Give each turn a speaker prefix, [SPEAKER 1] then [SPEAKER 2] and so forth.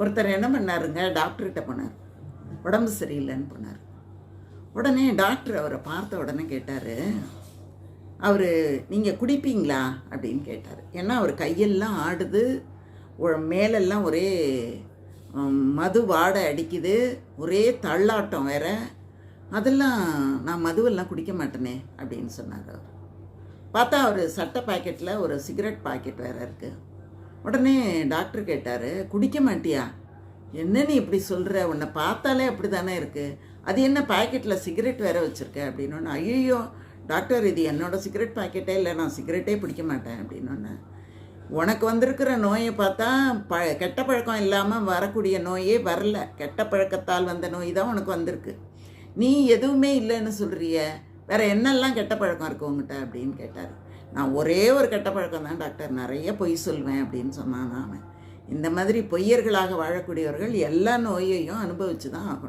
[SPEAKER 1] ஒருத்தர் என்ன பண்ணாருங்க? டாக்டர்கிட்ட போனார். உடம்பு சரியில்லைன்னு போனார். உடனே டாக்டர் அவரை பார்த்த உடனே கேட்டார் அவர் நீங்கள் குடிப்பீங்களா? அப்படின்னு கேட்டார். ஏன்னா அவர் கையெல்லாம் ஆடுது மேலெல்லாம் ஒரே மது வாடை அடிக்குது ஒரே தள்ளாட்டம் வேற. அதெல்லாம் நான் மதுவெல்லாம் குடிக்க மாட்டேனே அப்படின்னு சொன்னார் அவர். பார்த்தா அவர் சட்டை பாக்கெட்டில் ஒரு சிகரெட் பாக்கெட் வேறு இருக்குது உடனே டாக்டர் கேட்டார் குடிக்க மாட்டியா? என்ன நீ இப்படி சொல்கிற உன்னை பார்த்தாலே அப்படி தானே இருக்குது அது என்ன பாக்கெட்டில் சிகரெட் வேற வச்சுருக்க? அப்படின்னு ஐயோ டாக்டர் இது என்னோட சிகரெட் பாக்கெட்டே இல்லை. நான் சிகரெட்டே பிடிக்க மாட்டேன். அப்படின்னு உனக்கு வந்திருக்கிற நோயை பார்த்தா ப கெட்ட பழக்கம் இல்லாமல் வரக்கூடிய நோயே வரல. கெட்ட பழக்கத்தால் வந்த நோய் தான் உனக்கு வந்திருக்கு. நீ எதுவுமே இல்லைன்னு சொல்கிறிய வேற என்னெல்லாம் கெட்ட பழக்கம் இருக்கு உங்ககிட்ட அப்படின்னு கேட்டார். நான் ஒரே ஒரு கெட்ட பழக்கம் தான் டாக்டர். நிறைய பொய் சொல்வேன் அப்படின்னு சொன்னான் அவன். இந்த மாதிரி பொய்யர்களாக வாழக்கூடியவர்கள் எல்லா நோயையும் அனுபவிச்சு தான் ஆகணும்.